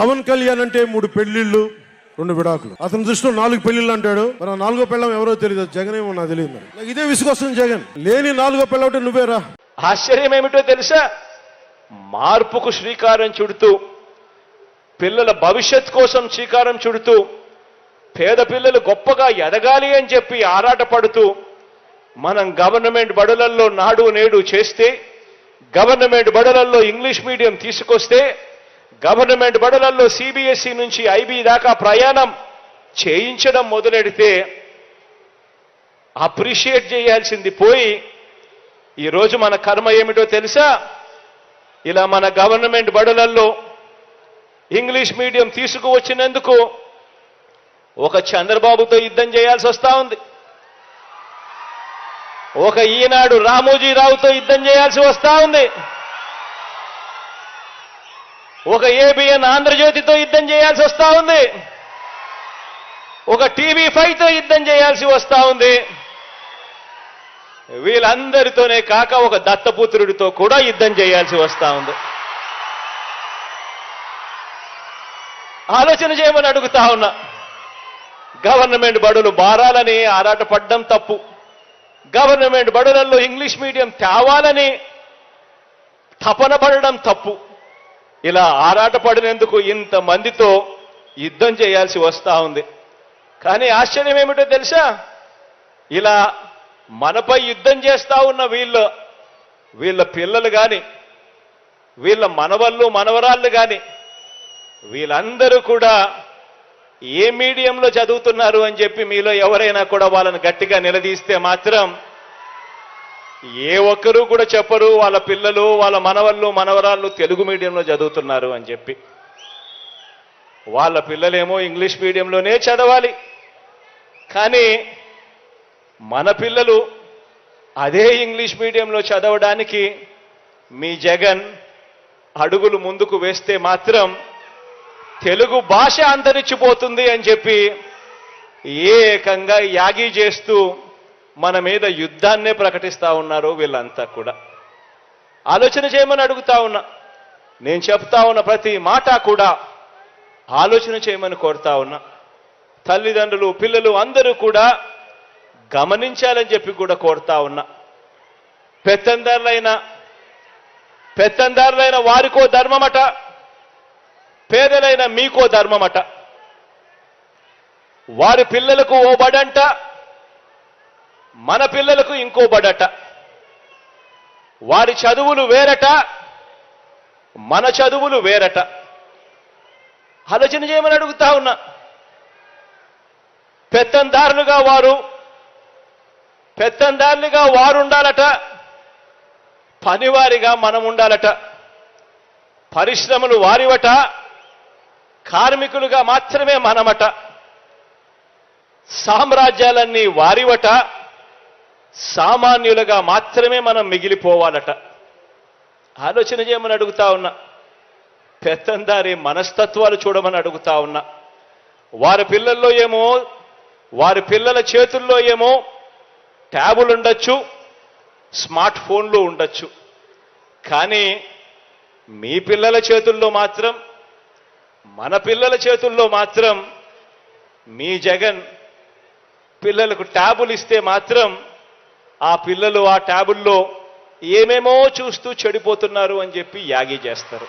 పవన్ కళ్యాణ్ అంటే మూడు పెళ్ళిళ్ళు రెండు విడాకులు. అతని దృష్టిలో నాలుగు పెళ్ళిళ్ళు అంటాడు. మరి ఆ నాలుగో పెళ్ళం ఎవరో తెలియదు జగన్ ఏమో నాకు తెలియదు మరి. నాకు ఇదే విసుగొస్తుంది జగన్. లేని నాలుగో పెళ్ళ ఒకటి నువ్వేరా ఆశ్చర్యం ఏమిటో తెలుసా? మార్పుకు శ్రీకారం చుడుతూ పిల్లల భవిష్యత్ కోసం శ్రీకారం చుడుతూ పేద పిల్లలు గొప్పగా ఎదగాలి అని చెప్పి ఆరాటపడుతూ మనం గవర్నమెంట్ బడులల్లో నాడు నేడు చేస్తే గవర్నమెంట్ బడులల్లో ఇంగ్లీష్ మీడియం తీసుకొస్తే గవర్నమెంట్ బడులలో సిబిఎస్ఈ నుంచి ఐబీ దాకా ప్రయాణం చేయించడం మొదలెడితే అప్రిషియేట్ చేయాల్సింది పోయి ఈరోజు మన కర్మ ఏమిటో తెలుసా? ఇలా మన గవర్నమెంట్ బడులల్లో ఇంగ్లీష్ మీడియం తీసుకువచ్చినందుకు ఒక చంద్రబాబుతో యుద్ధం చేయాల్సి వస్తా ఉంది. ఒక ఈనాడు రామోజీరావుతో యుద్ధం చేయాల్సి వస్తా ఉంది. ఒక ఏబిఎన్ ఆంధ్రజ్యోతితో యుద్ధం చేయాల్సి వస్తా ఉంది. ఒక టీవీ ఫైవ్తో యుద్ధం చేయాల్సి వస్తా ఉంది. వీళ్ళందరితోనే కాక ఒక దత్తపుత్రుడితో కూడా యుద్ధం చేయాల్సి వస్తా ఉంది. ఆలోచన చేయమని అడుగుతా ఉన్నా. గవర్నమెంట్ బడులు బారాలని ఆరాటపడ్డం తప్పు. గవర్నమెంట్ బడులలో ఇంగ్లీష్ మీడియం తేవాలని తపన పడడం తప్పు. ఇలా ఆరాటపడినందుకు ఇంతమందితో యుద్ధం చేయాల్సి వస్తా ఉంది. కానీ ఆశ్చర్యం ఏమిటో తెలుసా? ఇలా మనపై యుద్ధం చేస్తా ఉన్న వీళ్ళు వీళ్ళ పిల్లలు కానీ వీళ్ళ మనవళ్ళు మనవరాళ్ళు కానీ వీళ్ళందరూ కూడా ఏ మీడియంలో చదువుతున్నారు అని చెప్పి మీలో ఎవరైనా కూడా వాళ్ళని గట్టిగా నిలదీస్తే మాత్రం ఏ ఒక్కరూ కూడా చెప్పరు వాళ్ళ పిల్లలు వాళ్ళ మనవళ్ళు మనవరాళ్ళు తెలుగు మీడియంలో చదువుతున్నారు అని చెప్పి. వాళ్ళ పిల్లలేమో ఇంగ్లీష్ మీడియంలోనే చదవాలి. కానీ మన పిల్లలు అదే ఇంగ్లీష్ మీడియంలో చదవడానికి మీ జగన్ అడుగులు ముందుకు వేస్తే మాత్రం తెలుగు భాష అంతరించిపోతుంది అని చెప్పి ఏకంగా యాగి చేస్తూ మన మీద యుద్ధాన్నే ప్రకటిస్తూ ఉన్నారు వీళ్ళంతా కూడా. ఆలోచన చేయమని అడుగుతా ఉన్నా. నేను చెప్తా ఉన్న ప్రతి మాట కూడా ఆలోచన చేయమని కోరుతా ఉన్నా. తల్లిదండ్రులు పిల్లలు అందరూ కూడా గమనించాలని చెప్పి కూడా కోరుతా ఉన్నా. పెత్తందారులైన పెత్తందారులైన వారికో ధర్మమట పేదలైన మీకో ధర్మమట. వారి పిల్లలకు ఓ బడంట మన పిల్లలకు ఇంకో బడట. వారి చదువులు వేరట మన చదువులు వేరట. ఆలోచన చేయమని అడుగుతా ఉన్నా. పెత్తందారులుగా వారు పెత్తందారులుగా వారు ఉండాలట పనివారిగా మనం ఉండాలట పరిశ్రమలు వారివట కార్మికులుగా మాత్రమే మనమట. సామ్రాజ్యాలన్నీ వారివట. సామాన్యులుగా మాత్రమే మనం మిగిలిపోవాలట. ఆలోచన చేయమని అడుగుతా ఉన్నా. పెత్తందారి మనస్తత్వాలు చూడమని అడుగుతా ఉన్నా. వారి పిల్లల్లో ఏమో వారి పిల్లల చేతుల్లో ఏమో ట్యాబులు ఉండొచ్చు స్మార్ట్ ఫోన్లు ఉండొచ్చు. కానీ మీ పిల్లల చేతుల్లో మాత్రం మన పిల్లల చేతుల్లో మాత్రం మీ జగన్ పిల్లలకు ట్యాబులు ఇస్తే మాత్రం ఆ పిల్లలు ఆ ట్యాబుల్లో ఏమేమో చూస్తూ చెడిపోతున్నారు అని చెప్పి యాగి చేస్తారు.